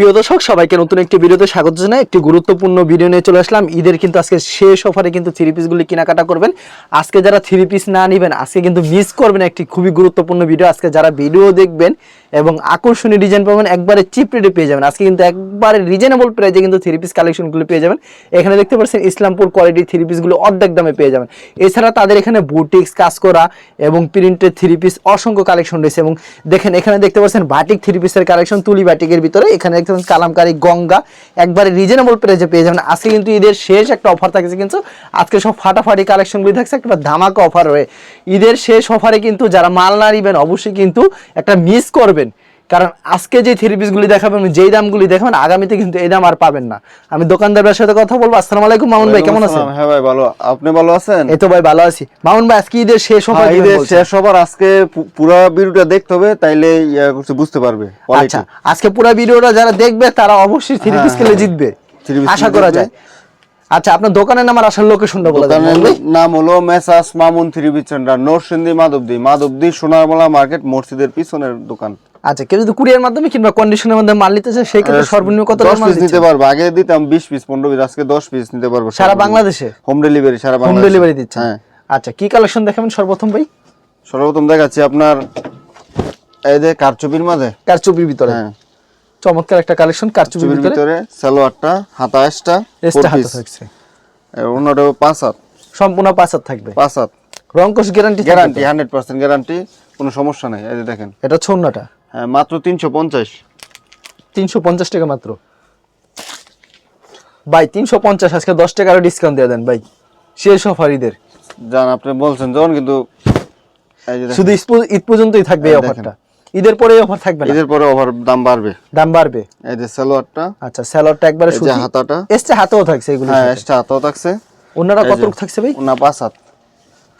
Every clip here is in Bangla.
প্রিয় দর্শক, সবাইকে নতুন একটি ভিডিওতে স্বাগত জানাই। একটি গুরুত্বপূর্ণ ভিডিও নিয়ে চলে আসলাম। ঈদের কিন্তু আজকে শেষ অফারে কিন্তু থ্রি পিসগুলি কেনাকাটা করবেন। আজকে যারা থ্রি পিস না নেবেন, আজকে কিন্তু মিস করবেন একটি খুবই গুরুত্বপূর্ণ ভিডিও আজকে যারা ভিডিও দেখবেন এবং আকর্ষণীয় ডিজাইন পাবেন, একবারে চিপ রেটে পেয়ে যাবেন। আজকে কিন্তু একবারে রিজনেবল প্রাইজে কিন্তু থ্রি পিস কালেকশনগুলো পেয়ে যাবেন। এখানে দেখতে পাচ্ছেন ইসলামপুর কোয়ালিটি থ্রি পিসগুলো অর্ধেক দামে পেয়ে যাবেন। এছাড়া তাদের এখানে বুটিক্স কাজ করা এবং প্রিন্টেড থ্রি পিস অসংখ্য কালেকশন রয়েছে এবং দেখেন এখানে দেখতে পাচ্ছেন বাটিক থ্রি পিসের কালেকশন তুলি বাটিকের ভিতরে। এখানে দেখতে পাচ্ছেন কালামকারী গঙ্গা, একবারে রিজনেবল প্রাইজে পেয়ে যাবেন। আজকে কিন্তু ঈদের শেষ একটা অফার থাকছে কিন্তু, আজকে সব ফাটাফাটি কালেকশনগুলি থাকছে, একটা ধামাকা অফার হয়ে ঈদের শেষ অফারে কিন্তু যারা মাল না নিবেন, অবশ্যই কিন্তু একটা মিস করবেন। কারণ আজকে যে থ্রি পিসগুলি দেখাবেন যেই দামগুলি দেখাবেন আগামীতে কিন্তু এই দাম আর পাবেন না। আমি দোকানদারের সাথে কথা বলব। আসসালামু আলাইকুম মামুন ভাই কেমন আছেন? হ্যাঁ ভাই ভালো। আপনি ভালো আছেন? এই তো ভাই ভালো আছি। মামুন ভাই আজকে ঈদের শেষ অফার হ্যাঁ, ঈদের শেষ হবার আজকে পুরো ভিডিওটা দেখতে হবে তাইলে করছে বুঝতে পারবে আচ্ছা আজকে পুরো ভিডিওটা যারা দেখবে তারা অবশ্যই থ্রি হ্যাঁ, পিস খেলে হ্যাঁ। জিতবে। আশা করা যায়। আচ্ছা আপনার দোকানের নাম আর আসার লোকেশনটা বলে দেন। নাম হলো Messrs Mamun three piece centre Narsingdi Madhabdi. Madhabdi Sonarmala market মসজিদের পিছনের দোকান। আচ্ছা কেউ যদি কুরিয়ার মাধ্যমে কিংবা কন্ডিশনের মধ্যে মাল নিতে চায় সেই ক্ষেত্রে সর্বনিম্ন কত দশ পিস নিতে পারব। আগে দিতাম বিশ পিস পনেরো পিস আজকে দশ পিস নিতে পারব। সারা বাংলাদেশে? হোম ডেলিভারি সারা হোম ডেলিভারি দিচ্ছেন হ্যাঁ। আচ্ছা কি কালেকশন দেখাবেন সর্বপ্রথম ভাই? সর্বপ্রথম দেখাচ্ছি আপনার এই যে কারচুপির মাঝে। কারচুপির ভিতরে। হ্যাঁ। চমৎকার একটা কালেকশন কারচুপির চুপির ভিতরে। সালোয়ারটা হাতা এসটা এক্সট্রা হাতে থাকছে। অন্যটা পাঁচ হাত। সম্পূর্ণ পাঁচ হাত থাকবে। পাঁচ হাত। রংকশ guarantee guarantee hundred percent guarantee কোনো সমস্যা নাই। এই যে দেখেন। এটা ছন্নাটা মাত্র তিনশো পঞ্চাশ। তিনশো পঞ্চাশ টাকা মাত্র। ভাই তিনশো পঞ্চাশ আজকে দশ টাকা আরও ডিসকাউন্ট দিয়ে দেন ভাই। শেষ অফার ঈদের জান আপনি বলছেন যখন কিন্তু শুধু ঈদ পর্যন্তই থাকবে এই অফারটা ঈদের পরে অফার থাকবে ঈদের পরে ওভার দাম বাড়বে। দাম বাড়বে? এই যে সালোয়ারটা। আচ্ছা স্যালাডটা একবারে সুতি। হাতাটা। এসছে হাতেও থাকছে এগুলো হ্যাঁ এক্সট্রা হাতাও থাকছে। ওনারা কত থাকছে ভাই? ওনা পাঁচ হাত।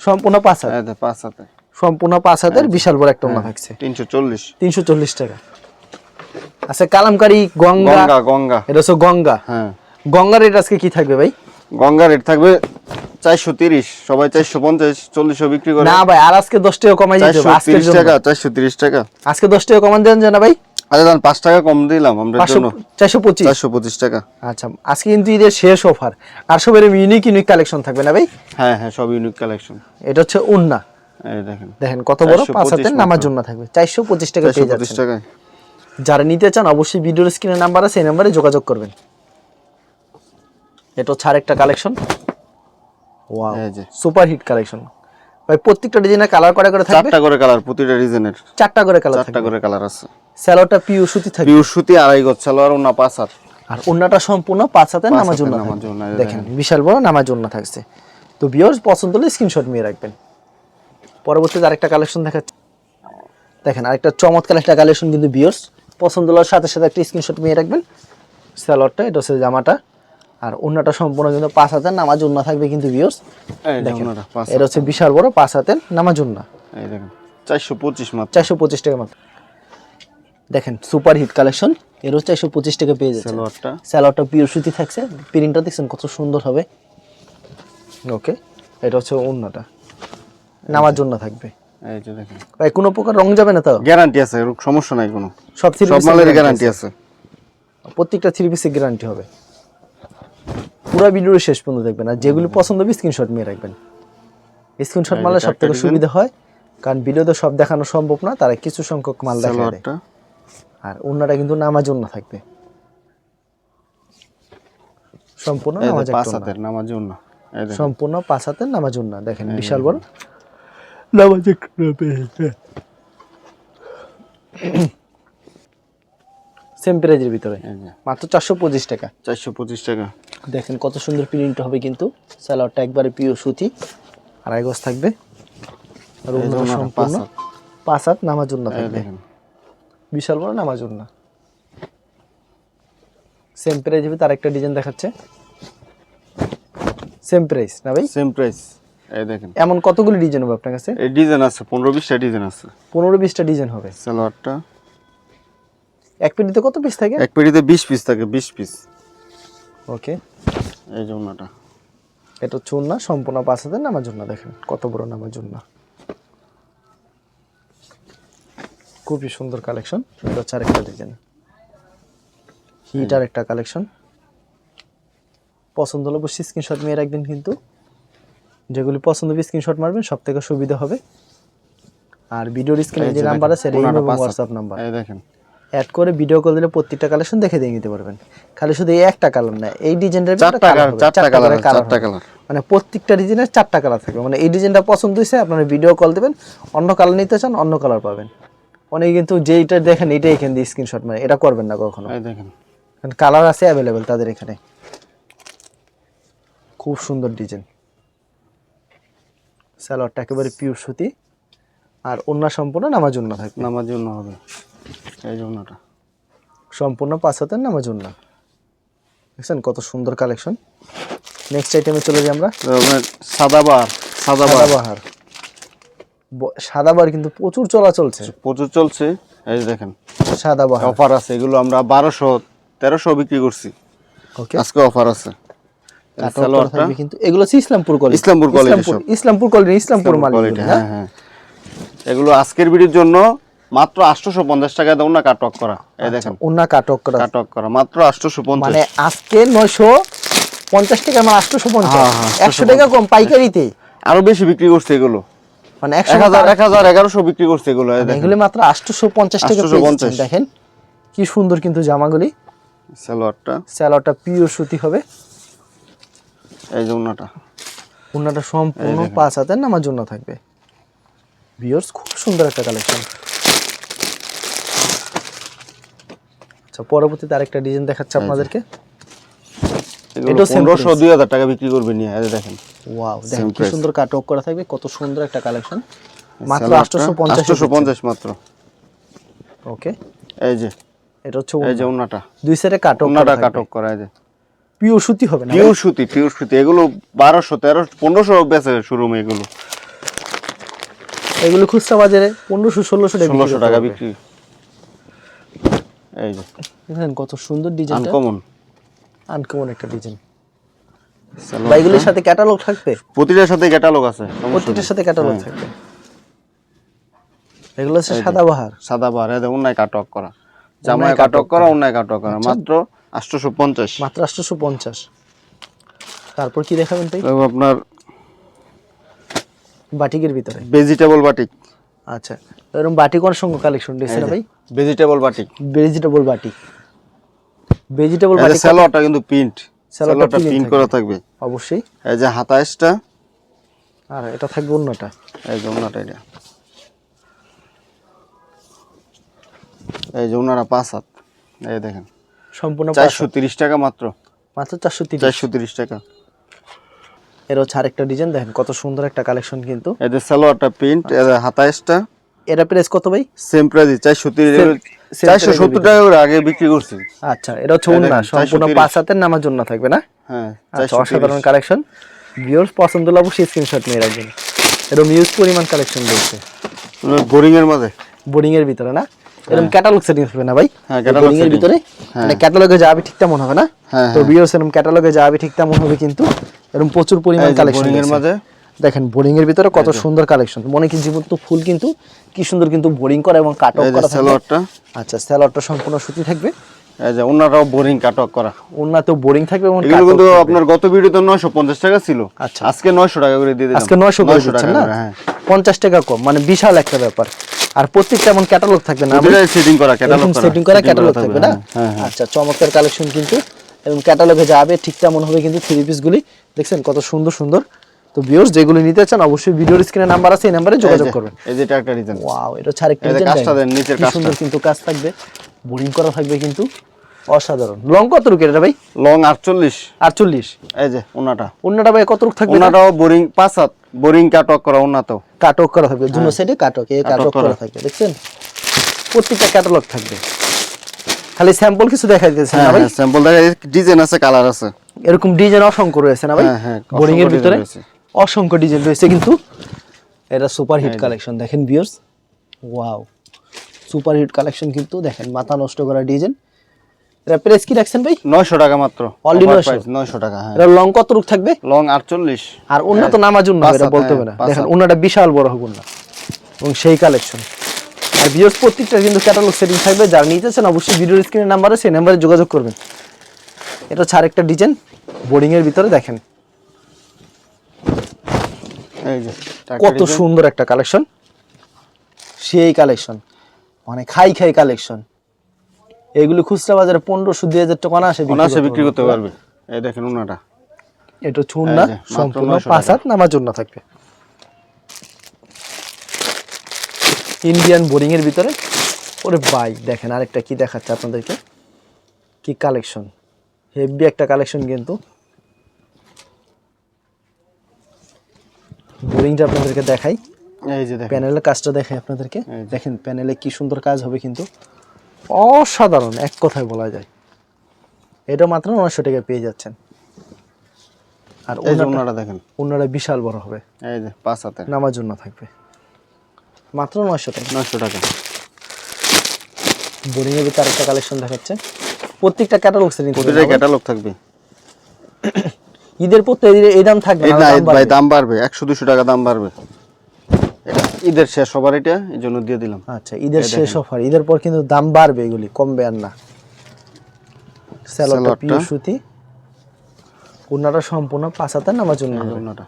সম্পূর্ণ পাঁচ হাত। পাঁচ হাতে। সম্পূর্ণ পাঁচ হাতের বিশাল বড় একটা ওনা থাকছে। তিনশো চল্লিশ। তিনশো চল্লিশ টাকা। আচ্ছা কালামকারি গঙ্গা। গঙ্গা গঙ্গা। এটা হচ্ছে গঙ্গা। হ্যাঁ। গঙ্গার রেট আজকে কি থাকবে ভাই? গঙ্গা রেট থাকবে চারশো তিরিশ। সবাই চারশো পঞ্চাশ চল্লিশশো বিক্রি করে। না ভাই আর আজকে দশ টাকা কমাই দিতে তিরিশ টাকা চারশো তিরিশ টাকা। আজকে দশ টাকা কমান দেন জানা ভাই? আচ্ছা দান পাঁচ টাকা কম দিলাম আমরা জন্য। চারশো পঁচিশ। চারশো পঁচিশ টাকা। আচ্ছা আজকে কিন্তু ঈদের শেষ অফার আর সব ইউনিক ইউনিক কালেকশন থাকবে না ভাই? হ্যাঁ হ্যাঁ সব ইউনিক কালেকশন এটা হচ্ছে উন্না দেখেন। কত বড়? পাঁচ হাতের নামার জন্য থাকবে। চারশো পঁচিশ টাকা পেয়ে যাচ্ছেন। যারা নিতে চান অবশ্যই ভিডিওর স্ক্রিনে নাম্বার আছে এই নাম্বারে যোগাযোগ করবেন। এটা হচ্ছে আরেকটা collection. Wow super hit collection. ভাই প্রত্যেকটা ডিজাইনের কালার করে করে থাকবে? চারটা করে কালার প্রতিটা রিজনের চারটা করে কালার চারটা করে কালার আছে। স্যালোটা পিউ সুতি থাকবে। পিউর সুতি আড়াই গজ সালোয়ার ওনা পাঁচ হাত। আর অন্যটা সম্পূর্ণ পাঁচ হাতের জন্য দেখেন বিশাল বড় নামার জন্য থাকছে। তো বিয়ার্স পছন্দ হলে স্ক্রিনশট নিয়ে রাখবেন। পরবর্তীতে আরেকটা কালেকশন দেখাচ্ছি। দেখেন আরেকটা চমৎকার একটা কালেকশন কিন্তু বিয়ার্স পছন্দ হওয়ার সাথে সাথে একটা স্ক্রিনশট নিয়ে রাখবেন। স্যালোয়ারটা এটা হচ্ছে জামাটা। আর অন্যটা সম্পূর্ণ কিন্তু পাঁচ হাতের নামাজ জন্য থাকবে কিন্তু বিয়ার্স ওনাটা পাঁচ এটা হচ্ছে বিশাল বড় পাঁচ হাতের নামাজ এই দেখেন চারশো পঁচিশ মাত্র। চারশো পঁচিশ টাকা মাত্র। দেখেন সুপার হিট কালেকশন এরও চারশো পঁচিশ টাকা পেয়ে যাচ্ছে। স্যালোয়ারটা স্যালাডটা পিওর সুতি থাকছে প্রিন্টটা দেখছেন কত সুন্দর হবে। ওকে এটা হচ্ছে অন্যটা নামার জন্য থাকবে। এই যে দেখেন। ভাই কোনো প্রকার রং যাবে না তো? গ্যারান্টি আছে সমস্যা নাই কোনো। সব সব মালের গ্যারান্টি আছে। প্রত্যেকটা থ্রি পিসের গ্যারান্টি হবে। পুরো ভিডিও শেষ পর্যন্ত দেখবেন। আর যেগুলি পছন্দ হবে স্ক্রিনশট নিয়ে রাখবেন। স্ক্রিনশট যে সব থেকে সুবিধা হয় কারণ ভিডিওতে সব দেখানো সম্ভব না তারা কিছু সংখ্যক মাল দেখা আর অন্যটা কিন্তু নামার জন্য থাকবে। সম্পূর্ণ নামাজ সম্পূর্ণ পাঁচ হাতের নামাজ জন্য। দেখেন বিশাল বড়। নামাজ সেম প্রাইজের ভিতরে। এই যে মাত্র চারশো পঁচিশ টাকা। চারশো পঁচিশ টাকা। দেখেন কত সুন্দর প্রিন্ট হবে কিন্তু। স্যালাডটা একবারে পিওর সুতি। আড়াই গজ থাকবে। আর সম্পূর্ণ পাঁচ হাত। নামার জন্য থাকবে। দেখেন। বিশাল বড় নামার জন্য সেম প্রাইজের ভিতরে আরেকটা ডিজাইন দেখাচ্ছে। সেম প্রাইস না ভাই? সেম প্রাইস এই দেখেন। এমন কতগুলি ডিজাইন হবে আপনার কাছে? এই ডিজাইন আছে পনেরো বিশটা ডিজাইন আছে। পনেরো বিশটা ডিজাইন হবে। সালোয়ারটা। এক পেটিতে কত পিস থাকে? এক পেটিতে বিশ পিস থাকে বিশ পিস ওকে এই যে ওনাটা। এটা হচ্ছে সম্পূর্ণ পাঁচ হাজার নামার জন্য দেখেন। কত বড় নামার জন্য খুবই সুন্দর কালেকশন। এটা হচ্ছে আরেকটা ডিজাইন। হিটার একটা কালেকশন। পছন্দ হলে অবশ্যই স্ক্রিনশট নিয়ে রাখবেন কিন্তু। যেগুলি পছন্দ হবে স্ক্রিনশট মারবেন সব থেকে সুবিধা হবে। আর ভিডিওর স্ক্রিনে এই যে নাম্বার আছে এটা এবং হোয়াটসঅ্যাপ নাম্বার এই দেখেন। অ্যাড করে ভিডিও কল দিলে প্রত্যেকটা কালেকশন দেখে দিয়ে নিতে পারবেন। খালি শুধু এই একটা কালার না এই ডিজাইনটার চারটা কালার চারটা কালার চারটা কালার মানে প্রত্যেকটা ডিজাইনের চারটা কালার থাকবে। মানে এই ডিজাইনটা পছন্দ হয়েছে আপনারা ভিডিও কল দেবেন অন্য কালার নিতে চান অন্য কালার পাবেন। অনেকে কিন্তু যেইটা দেখেন এইটাই এখান দিয়ে স্ক্রিনশট মানে এটা করবেন না কখনো। এই দেখেন। কালার আছে অ্যাভেলেবেল তাদের এখানে। খুব সুন্দর ডিজাইন স্যালোয়ারটা একেবারে পিওর সুতি। আর অন্য সম্পূর্ণ নামাজ জন্য থাকবে। নামাজ জন্য হবে। এই জন্যটা সম্পূর্ণ পাঁচ হাতের নামাজ জন্য দেখছেন কত সুন্দর কালেকশন নেক্সট আইটেমে চলে যাই আমরা। সাদাবাহার। ব- সাদাবার কিন্তু প্রচুর চলা চলছে প্রচুর চলছে। এই যে দেখেন। সাদাবাহার। অফার আছে। এগুলো আমরা বারোশো তেরোশো বিক্রি করছি। ওকে আজকে অফার আছে। কিন্তু এগুলো হচ্ছে Islampur college. Islampur college Islampur college Islampur মালিক হ্যাঁ? হ্যাঁ এগুলো আজকের ভিডিওর জন্য মাত্র আটশোশো পঞ্চাশ টাকা কাটক করা। এই দেখেন। ওনা কাটক করা। কাটক করা মাত্র আটশোশো পঞ্চাশ মানে আজকে নয়শো পঞ্চাশ টাকা মানে আটশোশো পঞ্চাশ হ্যাঁ, হ্যাঁ, একশো টাকা কম পাইকারিতে। আরও বেশি বিক্রি করছে এগুলো। মানে এক হাজার এক হাজার এগারোশো বিক্রি করছে এগুলো এই মাত্র আটশোশো পঞ্চাশ টাকা 850 পেয়ে যাচ্ছেন। দেখেন। কি সুন্দর কিন্তু জামাগুলি। সালোয়ারটা। স্যালোয়ারটা পিওর সুতি হবে। এই জন্যটা ওনাটা সম্পূর্ণ পাঁচ হাতের নামার জন্য থাকবে। বিয়ার্স খুব সুন্দর একটা কালেকশন আচ্ছা পরবর্তীতে আরেকটা ডিজাইন দেখাচ্ছে আপনাদেরকে। টাকা বিক্রি করবে নিয়ে এই দেখেন। ওয়াও দেখেন কি সুন্দর কাট করা থাকবে কত সুন্দর একটা কালেকশন মাত্র সালোয়ারটা আটশোশো পঞ্চাশ 850 মাত্র। ওকে এই যে। এটা হচ্ছে এই যে ওনাটা দুই সাইডে কাট ওনাটা কাটক করা এই যে। পিওর সুতি হবে না পিওর সুতি পিওর সুতি। এগুলো বারোশো তেরো পনেরোশো বেচে শোরুমে এগুলো। এগুলো খুচরা বাজারে পনেরোশো ষোলোশো টাকা ষোলোশো টাকা বিক্রি। এই যে। দেখেন কত সুন্দর ডিজাইনটা আনকমন আনকমন একটা ডিজাইন বা এগুলোর সাথে ক্যাটালগ থাকবে? প্রতিটার সাথে ক্যাটালগ আছে। প্রত্যেকটার সাথে ক্যাটালগ হ্যাঁ। থাকবে। এগুলো হচ্ছে সাদা বাহার। সাদা বার এই অন্যায় কাটক করা। জামায় কাটক করা অন্যায় কাটক করা। মাত্র আটশোশো পঞ্চাশ মাত্র আটশোশো পঞ্চাশ তারপর কি দেখাবেন আপনার বাটিকের ভিতরে। ভেজিটেবল বাটিক আচ্ছা এরকম বাটিক সঙ্গে কালেকশন দিয়েছে না ভাই? Vegetable batik vegetable batik vegetable batik স্যালোয়ারটা কিন্তু প্রিন্ট স্যালোয়ারটা প্রিন্ট করা থাকবে। অবশ্যই। এই যে হাতাইশটা। আর এটা থাকবে অন্যটা। এই যে ওনাটা এটা। এই যে ওনারা পাঁচ হাত। এই দেখেন। সম্পূর্ণ চারশো তিরিশ টাকা মাত্র। মাত্র চারশো তিরিশ। চারশো তিরিশ টাকা। এর হচ্ছে আরেকটা ডিজাইন দেখেন কত সুন্দর একটা কালেকশন কিন্তু। যে সালোয়ারটা প্রিন্ট এই যে হাতাইশটা এটা প্রাইস কত ভাই? সেম প্রাইস চারশো তিরিশ same চারশো price এর সত্তর টাকা করে আগে বিক্রি করছি। আচ্ছা এটা হচ্ছে অন্য সম্পূর্ণ পাঁচ হাতের নামার জন্য থাকবে না? হ্যাঁ আচ্ছা অসাধারণ কালেকশন। ভিউয়ার্স পছন্দ হলে অবশ্যই স্ক্রিনশট নিয়ে রাখবেন। এরকম ইউজ পরিমাণ কালেকশন রয়েছে। বোরিং এর মধ্যে। বোর্ডিং এর ভিতরে না? এরকম ক্যাটালগ না ভাই? হ্যাঁ, এর ভিতরে হ্যাঁ। মানে ক্যাটালগে যাবে ঠিক তেমন হবে না। হ্যাঁ, তো ভিউয়ার্স এরকম ক্যাটালগে যাবে ঠিক তেমন হবে কিন্তু এরকম প্রচুর পরিমাণ কালেকশন বোরিং এর মাঝে। দেখেন বোর্ডিং এর ভিতরে কত সুন্দর কালেকশন মনে কি জীবন্ত ফুল কিন্তু কি সুন্দর কিন্তু বোরিং করা এবং এই যে করা সালোয়ারটা আচ্ছা সম্পূর্ণ সুতি থাকবে। এই যে ওনারাও বোরিং কাটক করা। উন্নত বোরিং থাকবে এবং এগুলো কিন্তু আপনার গত ভিডিওতে নয়শো পঞ্চাশ টাকা ছিল। আচ্ছা। আজকে নয়শো টাকা করে দিয়ে দিলাম। আজকে নয়শো করে দিচ্ছেন না? করে, হ্যাঁ। পঞ্চাশ টাকা কম মানে বিশাল একটা ব্যাপার। আর প্রত্যেকটা এমন ক্যাটালগ থাকবে না সেটিং করা ক্যাটালগ সেটিং করা ক্যাটালগ থাকবে না? হ্যাঁ হ্যাঁ আচ্ছা চমৎকার কালেকশন কিন্তু এবং ক্যাটালগে যাবে ঠিক তেমন হবে কিন্তু থ্রি পিসগুলি দেখছেন কত সুন্দর সুন্দর। তো ভিউয়ার্স যেগুলো নিতে চান অবশ্যই ভিডিওর স্ক্রিনে নাম্বার আছে এই নাম্বারে যোগাযোগ করবেন। এই যে এটা একটা ডিজাইন ওয়াও এটা ছাড় একটা যে কাজটা দেন, নিচের কাজটা। সুন্দর কিন্তু কাজ থাকবে। বোরিং করা থাকবে কিন্তু। অসাধারণ। লং কত রুকের এটা ভাই? লং আটচল্লিশ। আটচল্লিশ। এই যে ওনাটা অন্যটা ভাই কত রুক থাকবে? ওনাটাও বোরিং পাঁচ হাত। বোরিং কাটক করা ওনাতেও কাটক করা থাকবে দুনো সাইডে কাটক এ কাটক করা। থাকবে, দেখছেন? প্রত্যেকটা ক্যাটালগ থাকবে। খালি স্যাম্পল কিছু দেখা দিতেছে না হ্যাঁ ভাই? হ্যাঁ স্যাম্পল দেখা ডিজাইন আছে কালার আছে। এরকম ডিজাইন অসংখ্য রয়েছে না ভাই? হ্যাঁ, হ্যাঁ, বোরিং এর ভিতরে। অসংখ্য ডিজাইন রয়েছে কিন্তু এটা সুপার হিট কালেকশন দেখেন viewers wow super hit collection কিন্তু দেখেন মাথা নষ্ট করা ডিজাইন এটা প্রাইস কি রাখছেন ভাই? নয়শো টাকা মাত্র। Only 900 টাকা হ্যাঁ। এটা লং কত রূপ থাকবে? লং আটচল্লিশ। আর অন্য তো নামার জন্য এটা বলতে হ্যাঁ, হবে না দেখেন। বিশাল বড় হবে এবং সেই কালেকশন আর প্রত্যেকটা কিন্তু ক্যাটালগ সেটিং থাকবে। যারা নিতে অবশ্যই ভিডিওর স্ক্রিনের নাম্বারে সেই নাম্বারে যোগাযোগ করবেন। এটা হচ্ছে একটা ডিজাইন বোর্ডিং এর ভিতরে দেখেন। এই যে কত সুন্দর একটা কালেকশন সেই কালেকশন মানে খাই খাই কালেকশন এগুলি খুচরা বাজারে পনেরোশো দুই হাজার টাকা না আসে বিক্রি করতে পারবে এই দেখেন ওনাটা এটা চুন না সম্পূর্ণ পাঁচ হাত নামার জন্য থাকবে। ইন্ডিয়ান বোরিং এর ভিতরে। ওরে বাইক দেখেন আরেকটা কি দেখাচ্ছে আপনাদেরকে। কি কালেকশন হেভি একটা কালেকশন কিন্তু। বোরিংটা আপনাদেরকে দেখাই। এই যে দেখেন। প্যানেলের কাজটা দেখাই আপনাদেরকে। দেখেন প্যানেলে কি সুন্দর কাজ হবে কিন্তু। অসাধারণ এক কথায় বলা যায়। এটা মাত্র নয়শো টাকা পেয়ে যাচ্ছেন। আর ওনাটা দেখেন। ওনারা বিশাল বড় হবে। এই যে পাঁচ হাতে নামার জন্য থাকবে। মাত্র নয়শো টাকা। নয়শো টাকা। ভিতরে আরেকটা কালেকশন দেখাচ্ছে। প্রত্যেকটা ক্যাটালগ সেটিং প্রতিটা ক্যাটালগ থাকবে। ঈদের ঈদে এই দাম থাকবে না, দাম ভাই বাড়বে। দাম বাড়বে। একশো দুশো টাকা দাম বাড়বে। ঈদের শেষ সবার এটা এই জন্য দিয়ে দিলাম। আচ্ছা ঈদের শেষ অফার ঈদের পর কিন্তু দাম বাড়বে এগুলি কমবে আর না। স্যালোটা। পিওর সুতি। ওনারা সম্পূর্ণ পাঁচ হাতের নামার জন্য ওনাটা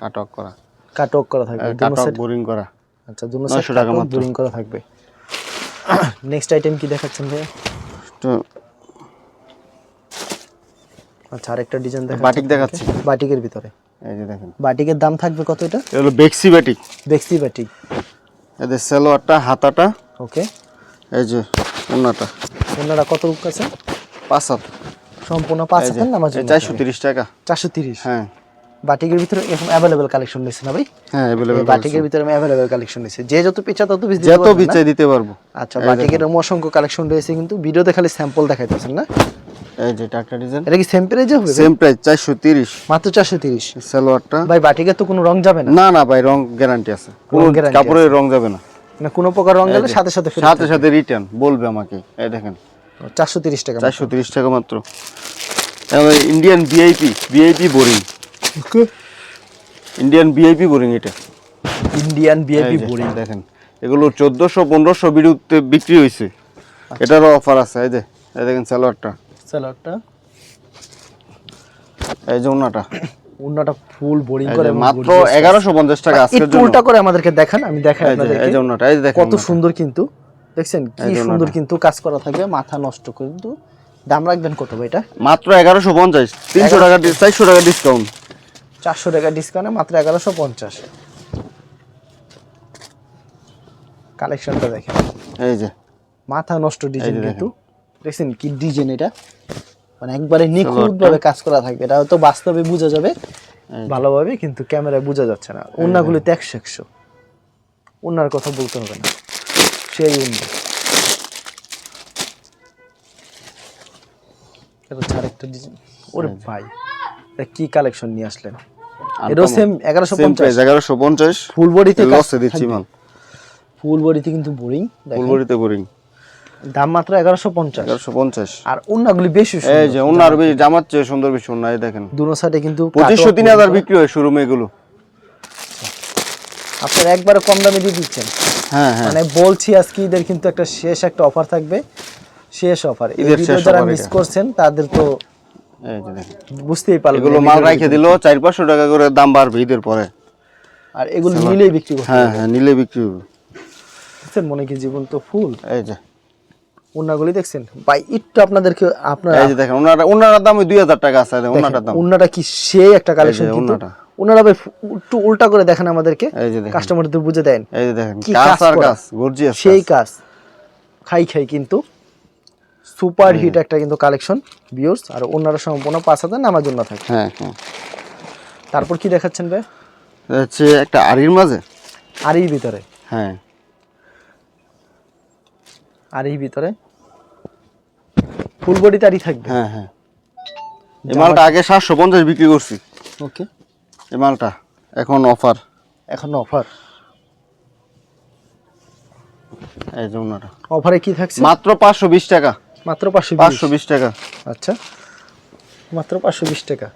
কাটক করা। কাটক করা থাকবে কাটক বোরিং করা। আচ্ছা দুনো 900 টাকা মাত্র। বোরিং করা থাকবে। নেক্সট আইটেম কি দেখাচ্ছেন ভাই তো আচ্ছা আরেকটা ডিজাইন দেখা বাটিক দেখাচ্ছি। বাটিকের ভিতরে। এই যে দেখেন। বাটিকের দাম থাকবে কত এটা? এটা হলো বেক্সি বাটিক দেখছি বাটিক এদের সালোয়ারটা হাতাটা। ওকে। এই যে ওনাটা ওনারা কত আছে? পাঁচ হাত। সম্পূর্ণ পাঁচ নামার জন্য চারশো তিরিশ টাকা। চারশো তিরিশ? হ্যাঁ। বাটিকের ভিতরে এরকম অ্যাভেলেবেল কালেকশন নিয়েছে না ভাই? হ্যাঁ অ্যাভেলেবেল বাটিকের ভিতরে আমি অ্যাভেলেবেল কালেকশন নিয়েছি যে যত পিছা তত দিতে যত বিচাই দিতে পারব। আচ্ছা বাটিকের অসংখ্য কালেকশন রয়েছে কিন্তু ভিডিওতে খালি স্যাম্পল দেখাইতেছেন না? এই যে টাকা ডিজাইন এটা কি সেম প্রাইজে হবে? সেম প্রাইস চারশো তিরিশ। মাত্র চারশো তিরিশ? সালোয়ারটা। ভাই বাটিকের তো কোনো রং যাবে না? না না ভাই রং গ্যারান্টি আছে। কোনো রং কাপড়ের রং যাবে না। না কোনো প্রকার রং গেলে সাথে সাথে ফেরত সাথে সাথে রিটার্ন বলবে আমাকে। এই দেখেন। চারশো তিরিশ টাকা চারশো তিরিশ টাকা মাত্র। Indian VIP VIP boring Indian VIP boring এটা। ইন্ডিয়ান যে, বোরিং দেখেন। এগুলো চোদ্দশো পনেরোশো বিরুদ্ধে বিক্রি হয়েছে আচ্ছা। এটারও অফার আছে এই যে এই দেখেন সালোয়ারটা। স্যালাডটা এই যে ওনাটা উন্নাটা ফুল বোরিং করে মাত্র gorgeous। এগারোশো পঞ্চাশ টাকা আজকের জন্য। উল্টা করে আমাদেরকে দেখান আমি দেখাই যে এই যে আপনাদেরকে। ওনাটা এই দেখেন কত সুন্দর কিন্তু দেখছেন কি সুন্দর কিন্তু কাজ করা থাকবে মাথা নষ্ট কিন্তু। দাম রাখবেন কত ভাই এটা? মাত্র এগারোশো পঞ্চাশ তিনশো টাকা চারশো টাকা ডিসকাউন্ট চারশো টাকা ডিসকাউন্টে মাত্র এগারোশো পঞ্চাশ। কালেকশনটা দেখেন। এই যে। মাথা নষ্ট ডিজাইন কিন্তু। দেখছেন কি ডিজাইন এটা? মানে একবারে নিখুঁত ভাবে কাজ করা থাকবে। এটা হয়তো বাস্তবে বোঝা যাবে ভালোভাবে কিন্তু ক্যামেরায় বোঝা যাচ্ছে না। অন্যগুলিতে একশো একশো। অন্যার কথা বলতে হবে না। সেই অন্য এটা হচ্ছে আরেকটা ডিজাইন। ওরে ভাই এটা কি কালেকশন নিয়ে আসলেন? এটাও সেম এগারোশো সেম পঞ্চাশ। এগারোশো পঞ্চাশ। ফুল বডিতে লসে দিচ্ছি মাল। ফুল বডিতে কিন্তু বোরিং ফুলবড়িতে বোরিং দাম মাত্র এগারোশো পঞ্চাশ। এগারোশো পঞ্চাশ। আর অন্যগুলি বেশি এই যে ওনার বেশি জামার চেয়ে সুন্দর বেশি এই দেখেন। দুনো সাইডে কিন্তু কাটওয়ার্ক তিন হাজার বিক্রি হয় শোরুমে এগুলো। আপনারা একবারে কম দামে দিয়ে দিচ্ছেন। হ্যাঁ হ্যাঁ। মানে বলছি আজকে ঈদের কিন্তু একটা শেষ একটা অফার থাকবে। শেষ অফার এই ভিডিও যারা মিস করছেন তাদের তো বুঝতেই পারবেন এগুলো মাল রাখে দিল চার পাঁচশো টাকা করে দাম বাড়বে ঈদের পরে। আর এগুলো নিলেই বিক্রি করতে হ্যাঁ হ্যাঁ নিলে বিক্রি হবে। মনে কি জীবন তো ফুল? এই যে। ওনাগুলি দেখছেন? ভাই একটু আপনাদেরকে আপনারা এই যে দেখেন ওনারা ওনার দাম ওই দুই হাজার টাকা আছে ওনাটার দাম। ওনাটা কি সেই একটা কালেকশন কিন্তু। ওনারা ভাই একটু উল্টা করে দেখেন আমাদেরকে। কাস্টমারদের বুঝে দেন। এই যে দেখেন কাজ আর কাজ গর্জিয়াস সেই কাজ। খাই খাই কিন্তু। সুপার হিট একটা কিন্তু কালেকশন বিয়র্স আর ওনারা সম্পূর্ণ পাঁচ হাজার নামার জন্য থাকে। হ্যাঁ হ্যাঁ। তারপর কি দেখাচ্ছেন ভাই? হচ্ছে একটা আড়ির মাঝে। আর এই ভিতরে। হ্যাঁ। আর এই ভিতরে ফুল বডি তারই থাকবে। হ্যাঁ হ্যাঁ। এই মালটা আগে সাতশো পঞ্চাশ বিক্রি করছি। ওকে। এই মালটা এখন অফার। এখন অফার। এই যে অফারে কি থাকছে? মাত্র পাঁচশো বিশ টাকা। মাত্র পাঁচশো পাঁচশো বিশ টাকা। আচ্ছা। মাত্র পাঁচশো বিশ টাকা।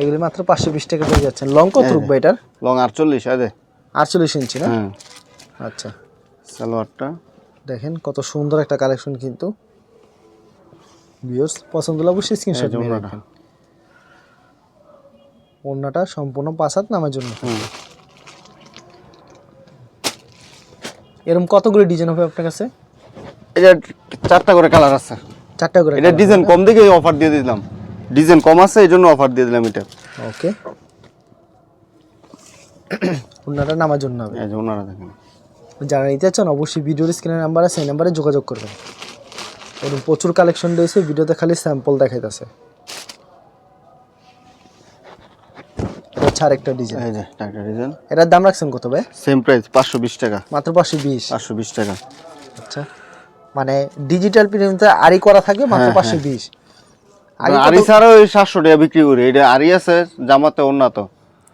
এগুলি মাত্র পাঁচশো বিশ টাকা পেয়ে যাচ্ছেন। লং কত রুকবে এটার? লং আটচল্লিশ যে। আটচল্লিশ ইঞ্চি না? হ্যাঁ। আচ্ছা। সালোয়ারটা। দেখেন কত সুন্দর একটা কালেকশন কিন্তু। ভিউয়ার্স পছন্দ হলে অবশ্যই স্ক্রিনশট নিয়ে। রাখেন ওড়নাটা সম্পূর্ণ পাঁচ হাত নামার জন্য। হুম। এরকম কতগুলো ডিজাইন হবে আপনার কাছে? এটা চারটা করে কালার আছে। চারটা করে এটা ডিজাইন কম দেখে অফার দিয়ে দিলাম। ডিজাইন কম আছে এই জন্য অফার দিয়ে দিলাম এটা। ওকে ওড়নাটা নামার জন্য হবে। ওনারা দেখেন। যারা নিতে চান অবশ্যই ভিডিওর স্ক্রিনের নাম্বার আছে এই নাম্বারে যোগাযোগ করবেন। এবং প্রচুর কালেকশন রয়েছে ভিডিওতে খালি স্যাম্পল দেখাইতেছে। আচ্ছা আরেকটা ডিজাইন এই যে একটা ডিজাইন এটার দাম রাখছেন কত ভাই? সেম প্রাইস টাকা। মাত্র পাঁচশো বিশ। পাঁচশো বিশ টাকা। আচ্ছা মানে ডিজিটাল প্রিন্টে আরি করা থাকে মাত্র হ্যাঁ, বিশ। আগে আরি ছাড়াও এই সাতশো টাকা বিক্রি করি। এটা আরি আছে জামাতে উন্নত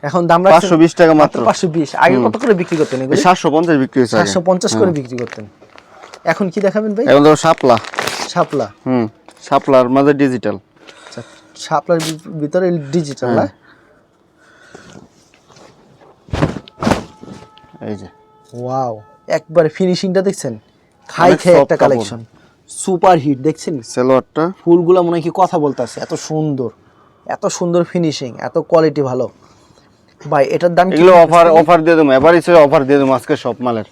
এখন দাম পাঁচশো বিশ টাকা মাত্র। পাঁচশো বিশ। আগে কত করে বিক্রি করতেন এগুলো? সাতশো পঞ্চাশ বিক্রি হয়েছে আগে। সাতশো পঞ্চাশ করে বিক্রি করতেন। এখন কি দেখাবেন ভাই? এখন দেখো শাপলা। শাপলা। হুম শাপলার মাঝে ডিজিটাল আচ্ছা শাপলার ভিতরে ডিজিটাল না? এই যে। ওয়াও একবার ফিনিশিংটা দেখছেন? খাই খাই একটা কালেকশন সুপার হিট দেখছেন? সালোয়ারটা। ফুলগুলো মনে হয় কি কথা বলতেছে এত সুন্দর। এত সুন্দর ফিনিশিং এত কোয়ালিটি ভালো। ভাই এটার দাম এগুলো অফার অফার দিয়ে দেবো। এবার ইচ্ছে অফার দিয়ে দেবো আজকে সব মালের।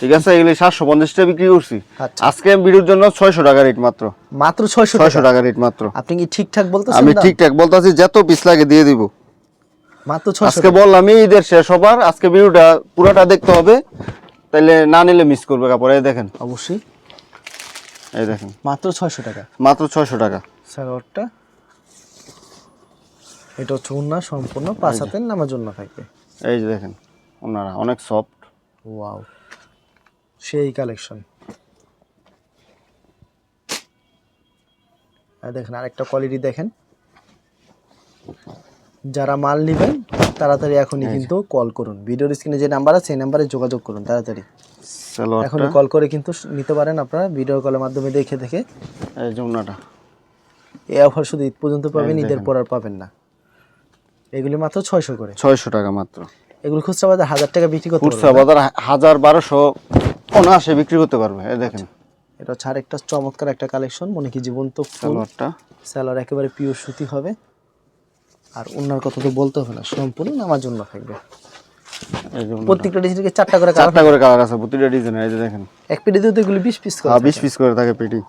ঠিক আছে? এগুলো সাতশো পঞ্চাশ টাকা বিক্রি করছি। আচ্ছা। আজকে ভিডিওর জন্য ছয়শো টাকা রেট মাত্র। মাত্র ছয়শো ছয়শো টাকা রেট মাত্র। আপনি কি ঠিকঠাক বলতেছেন আমি? ঠিকঠাক বলতেছি যত পিস লাগে দিয়ে দিব। মাত্র আজকে বললাম ঈদের শেষ হবার আজকে ভিডিওটা পুরোটা দেখতে হবে। তাইলে না নিলে মিস করবে কাপড় এই দেখেন। অবশ্যই। এই দেখেন। মাত্র ছয়শো টাকা। মাত্র ছয়শো টাকা। সালোয়ারটা এটা হচ্ছে উন্না সম্পূর্ণ পাঁচ হাতের নামার জন্য থাকবে এই যে দেখেন ওনারা অনেক সফট ওয়াও সেই কালেকশন দেখেন আরেকটা কোয়ালিটি দেখেন। যারা মাল নেবেন তাড়াতাড়ি এখনই কিন্তু কল করুন। ভিডিওর স্ক্রিনে যে নাম্বার আছে সেই নাম্বারে যোগাযোগ করুন তাড়াতাড়ি। এখনই কল করে কিন্তু নিতে পারেন আপনারা ভিডিও কলের মাধ্যমে দেখে দেখে। এই যে ওনাটা এই অফার শুধু ঈদ পর্যন্ত পাবেন ঈদের পর আর পাবেন না। এগুলি মাত্র ছয়শো করে। ছয়শো টাকা মাত্র। এগুলো খুচরা বাজার হাজার টাকা বিক্রি করতে খুচরা বাজার হাজার বারোশো অনায়াসে বিক্রি করতে পারবে এই দেখেন। এটা হচ্ছে আরেকটা চমৎকার একটা কালেকশন মনে কি জীবন্ত সালোয়ারটা। স্যালার একেবারে পিওর সুতি হবে। আর অন্যার কথা তো বলতে হবে না সম্পূর্ণ আমার জন্য থাকবে। প্রত্যেকটা ডিজাইনকে চারটা করে চারটা করে কালার আছে প্রতিটা ডিজাইন এই যে দেখেন। এক পেটিতে তো এগুলো বিশ পিস করে হ্যাঁ বিশ পিস করে থাকে পেটি।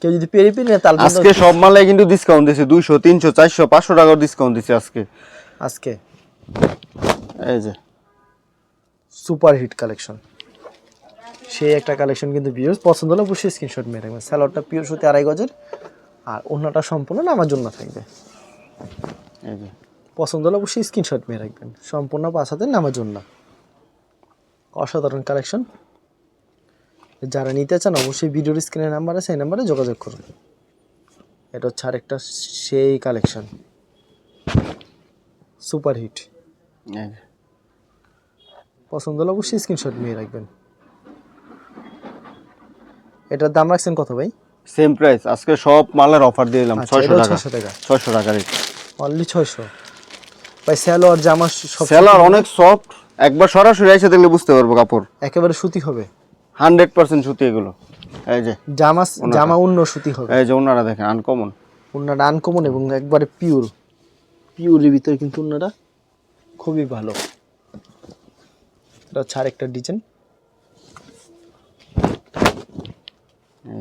কেউ যদি পেরি পেরি নেয় তাহলে আজকে সব মালে কিন্তু ডিসকাউন্ট দিছে দুইশো তিনশো চারশো পাঁচশো টাকার ডিসকাউন্ট দিছে আজকে। আজকে। এই যে। সুপার হিট কালেকশন সেই একটা কালেকশন কিন্তু ভিউজ পছন্দ হলে অবশ্যই স্ক্রিনশট মেরে রাখবেন। স্যালাডটা পিওর সুতি আড়াই গজের আর অন্যটা সম্পূর্ণ আমার জন্য থাকবে। এই যে। পছন্দ হলে অবশ্যই স্ক্রিনশট মেরে রাখবেন। সম্পূর্ণ পাঁচ হাতের নামার জন্য অসাধারণ কালেকশন যারা নিতে চান অবশ্যই ভিডিওর স্ক্রিনের নাম্বার আছে এই নাম্বারে যোগাযোগ করুন। এটা হচ্ছে আরেকটা সেই কালেকশন সুপার হিট পছন্দ হলে অবশ্যই স্ক্রিনশট নিয়ে রাখবেন। এটার দাম রাখছেন কত ভাই? সেম প্রাইস আজকে সব মালের অফার দিয়ে দিলাম আচ্ছা, ছয়শো টাকা। ছয়শো টাকা। রেট অনলি ছয়শো। ভাই স্যালো আর জামা সব সেলার অনেক সফট একবার সরাসরি এসে দেখলে বুঝতে পারব কাপড়। একেবারে সুতি হবে। হান্ড্রেড পার্সেন্ট সুতি এগুলো। এই যে জামা জামা অন্য সুতি হবে। এই যে ওনারা দেখেন আনকমন উন্নাটা আনকমন এবং একবারে পিওর পিওরের ভিতরে কিন্তু উন্নাটা খুবই ভালো। এটা হচ্ছে আরেকটা ডিজাইন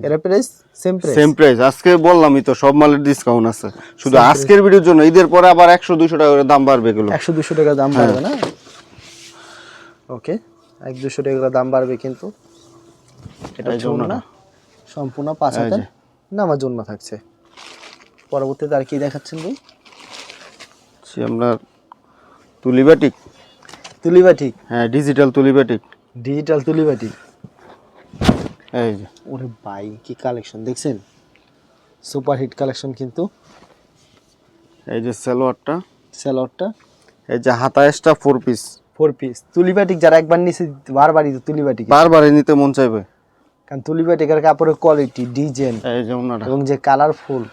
এরা price same price same price আজকে বললামই তো সব মালের ডিসকাউন্ট আছে। শুধু আজকের ভিডিওর জন্য ঈদের পরে আবার একশো দুইশো টাকা করে দাম বাড়বে এগুলো। একশো দুশো টাকা দাম বাড়বে না? ওকে এক দুশো টাকা দাম বাড়বে কিন্তু। এটা এই না? সম্পূর্ণ পাঁচ হাজার নামার জন্য থাকছে। পরবর্তীতে আর কি দেখাচ্ছেন ভাই? সে আমরা তুলিবাটিক তুলিবাটিক হ্যাঁ ডিজিটাল তুলিবাটিক ডিজিটাল তুলিবাটিক এই যে। ওরে ভাই কি কালেকশন দেখছেন? সুপার হিট কালেকশন কিন্তু। এই যে সালোয়ারটা। স্যালোয়ারটা এই যে হাতা ফোর পিস ফোর পিস তুলিবাটিক যারা একবার নিছে বারবারই তো তুলিবাটিক বারবারই নিতে মন চাইবে। কারণ তুলিবাটিকের কাপড়ের কোয়ালিটি ডিজাইন এই যে এবং যে কালারফুল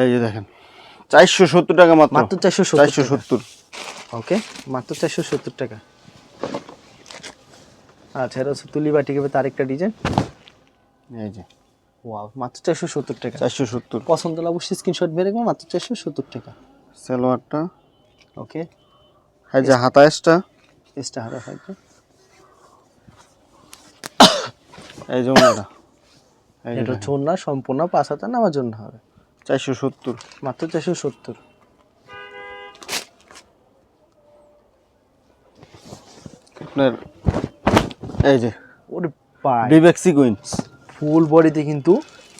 এই যে দেখেন চারশো সত্তর টাকা মাত্র। মাত্র চারশো চারশো সত্তর। ওকে মাত্র চারশো সত্তর টাকা। আচ্ছা এটা হচ্ছে তুলি বাটি কেবে তার একটা ডিজাইন এই যে। ওয়াও মাত্র চারশো সত্তর টাকা। চারশো সত্তর। পছন্দ হলে অবশ্যই স্ক্রিনশট বের রাখবেন মাত্র চারশো সত্তর টাকা। সালোয়ারটা। ওকে এই যে হাতা এসটা। এক্সট্রা হারা থাকবে। এই যে এটা হচ্ছে সম্পূর্ণ পাঁচ হাজার নামার জন্য হবে। চারশো সত্তর। মাত্র চারশো সত্তর। আপনার এই যে ওরে বিবেক সিকুইন্স ফুল বডিতে কিন্তু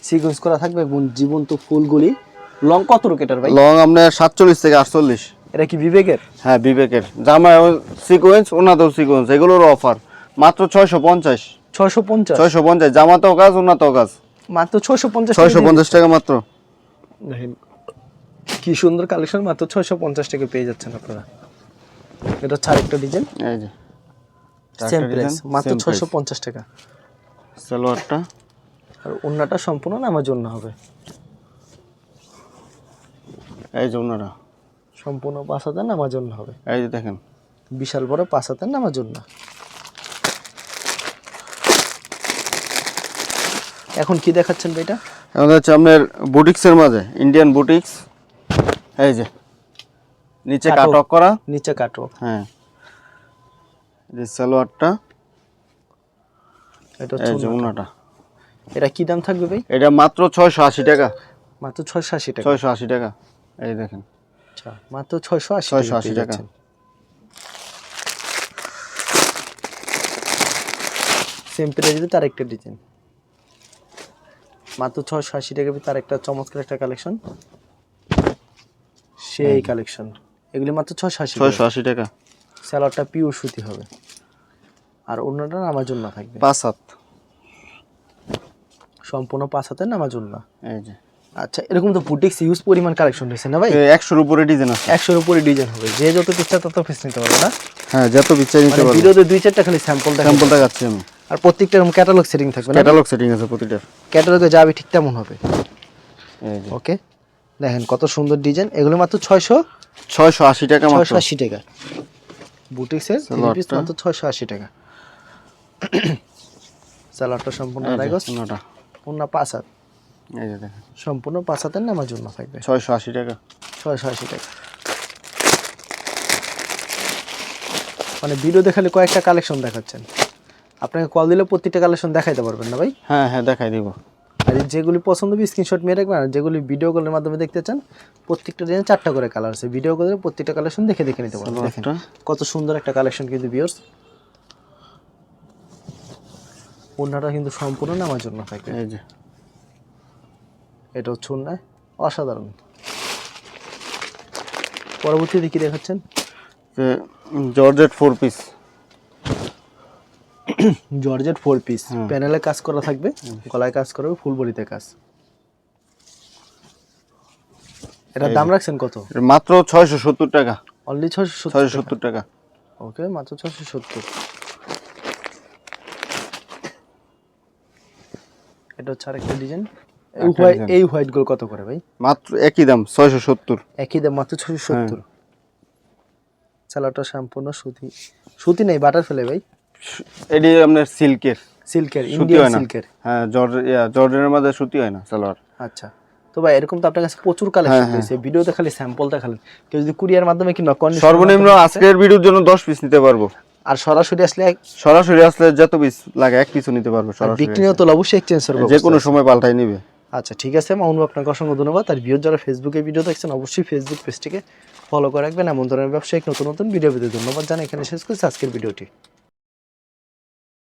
সিকোয়েন্স করা থাকবে এবং জীবন্ত ফুলগুলি। লং কত রুকেটার ভাই? লং আপনার সাতচল্লিশ থেকে আটচল্লিশ। এটা কি বিবেকের? হ্যাঁ বিবেকের। জামা সিকোয়েন্স ওনাতেও সিকোয়েন্স এগুলোর অফার মাত্র ছয়শো পঞ্চাশ। ছয়শো পঞ্চাশ। ছয়শো পঞ্চাশ জামাতেও কাজ ওনাতেও কাজ। মাত্র ছয়শো পঞ্চাশ ছয়শো পঞ্চাশ টাকা মাত্র। দেখেন কি সুন্দর কালেকশন মাত্র ছয়শো পঞ্চাশ টাকা পেয়ে যাচ্ছেন আপনারা। এটা হচ্ছে আরেকটা ডিজাইন এই যে। সেম প্রাইস মাত্র ছয়শো পঞ্চাশ টাকা। সালোয়ারটা। আর সম্পূর্ণ নামার জন্য হবে? এই যে ওনারা সম্পূর্ণ পাঁচ হাজার নামার জন্য হবে? এই যে দেখেন। বিশাল বড় পাঁচ হাজার নামার জন্য? এখন কি দেখাচ্ছেন ভাই এটা আমাদের হচ্ছে আপনার বুটিক্সের মাঝে ইন্ডিয়ান বুটিক্স। এই যে নিচে Cut কাট করা। নিচে কাটো হ্যাঁ। এই যে সালোয়ারটা এটা হচ্ছে এই যে ওড়নাটা। ওনাটা। এটা কি দাম থাকবে ভাই? এটা মাত্র ছয়শো আশি টাকা। মাত্র ছয়শো আশি টাকা। ছয়শো আশি টাকা। এই দেখেন। আচ্ছা মাত্র ছয়শো আশি 680 টাকা। সেম প্রাইজে তার একটা ডিজাইন মাত্র ছয়শো আশি টাকা তার একটা চমৎকার একটা কালেকশন সেই কালেকশন এগুলি মাত্র ছয়শো আশি ছয়শো আশি টাকা। স্যালাডটা পিওর সুতি হবে। আর অন্যটা আমার জন্য থাকবে। পাঁচ হাত। সম্পূর্ণ পাঁচ হাতের নামার জন্য এই যে। আচ্ছা এরকম তো বুটিক্স ইউজ পরিমাণ কালেকশন রয়েছে না ভাই? একশোর উপরে ডিজাইন আছে। একশোর উপরে ডিজাইন হবে। যে যত পিসটা তত পিস নিতে পারবে না? হ্যাঁ যত বিচ্ছাই নিতে মানে পারব। ভিডিওতে দুই চারটা খালি স্যাম্পল স্যাম্পল দেখাচ্ছি আমি। আর প্রত্যেকটার ক্যাটালগ সেটিং থাকবে ক্যাটালগ সেটিং আছে প্রতিটার ক্যাটালগে যাবে ঠিক তেমন হবে। ওকে দেখেন কত সুন্দর ডিজাইন এগুলো মাত্র ছয়শো ছয়শো আশি টাকা মাত্র। ছয়শো আশি টাকা। বুটিক্সের পিস মাত্র ছয়শো আশি টাকা। স্যালাডটা সম্পূর্ণ আড়াই গজ ওনাটা পূর্ণ পাঁচ হাত এই যে দেখেন। সম্পূর্ণ পাঁচ হাতের নামার জন্য থাকবে। ছয়শো আশি টাকা। ছয়শো আশি টাকা। মানে ভিডিও দেখালে কয়েকটা কালেকশন দেখাচ্ছেন। আপনাকে কল দিলে প্রত্যেকটা কালেকশন দেখাইতে পারবেন না ভাই? হ্যাঁ হ্যাঁ দেখাই দিব। আর যেগুলি পছন্দ হবে স্ক্রিনশট মেরে রাখবেন আর যেগুলি ভিডিও কলের মাধ্যমে দেখতে চান প্রত্যেকটা ডিজাইন চারটা করে কালার আছে। ভিডিও কলের প্রত্যেকটা কালেকশন দেখে দেখে নিতে পারবেন। দেখেন কত সুন্দর একটা কালেকশন কিন্তু বিয়ার্স ওড়নাটা কিন্তু সম্পূর্ণ নামার জন্য থাকে। এই যে। এটা হচ্ছে ওড়নায় অসাধারণ। পরবর্তীতে কি দেখাচ্ছেন? যে georgette four piece georgette four piece প্যানেলে কাজ করা থাকবে গলায় কাজ করবে ফুল বডিতে কাজ। এটার দাম রাখছেন কত? মাত্র ছয়শো সত্তর টাকা। অনলি ছশো ছয়শো সত্তর টাকা। ওকে মাত্র ছশো সত্তর। এটা হচ্ছে আরেকটা ডিজাইন। এই হোয়াইটগুলো কত করে ভাই? মাত্র একই দাম ছয়শো সত্তর। একই দাম মাত্র হ্যাঁ। সত্তর। সালোয়ারটা সম্পূর্ণ সুতি সুতি নেই বাটার ফেলে ভাই। এটি আপনার সিল্কের। সিল্কের ইন্ডিয়ান সিল্কের। হ্যাঁ মধ্যে সুতি হয় না সালোয়ার। আচ্ছা। তো ভাই এরকম তো আপনার কাছে প্রচুর কালেকশন হ্যাঁ, হ্যাঁ। রয়েছে। ভিডিওতে খালি স্যাম্পল দেখালেন। কেউ যদি কুরিয়ার মাধ্যমে condition সর্বনিম্ন আজকের ভিডিওর জন্য দশ পিস নিতে পারব। আর সরাসরি আসলে সরাসরি আসলে যত পিস লাগে এক পিসও নিতে পারব সরাসরি। বিক্রি নিয়ে তো অবশ্যই এক্সচেঞ্জ করব যে কোনো সময় পাল্টাই নিবে। আচ্ছা ঠিক আছে মামুন আপনাকে অসংখ্য ধন্যবাদ। আর ভিডিও যারা ফেসবুকে ভিডিও দেখছেন অবশ্যই ফেসবুক পেজটিকে ফলো করে রাখবেন। এমন ধরনের ব্যবসায়িক নতুন নতুন ভিডিও পেতে ধন্যবাদ জানাই। এখানে শেষ করছি আজকের ভিডিওটি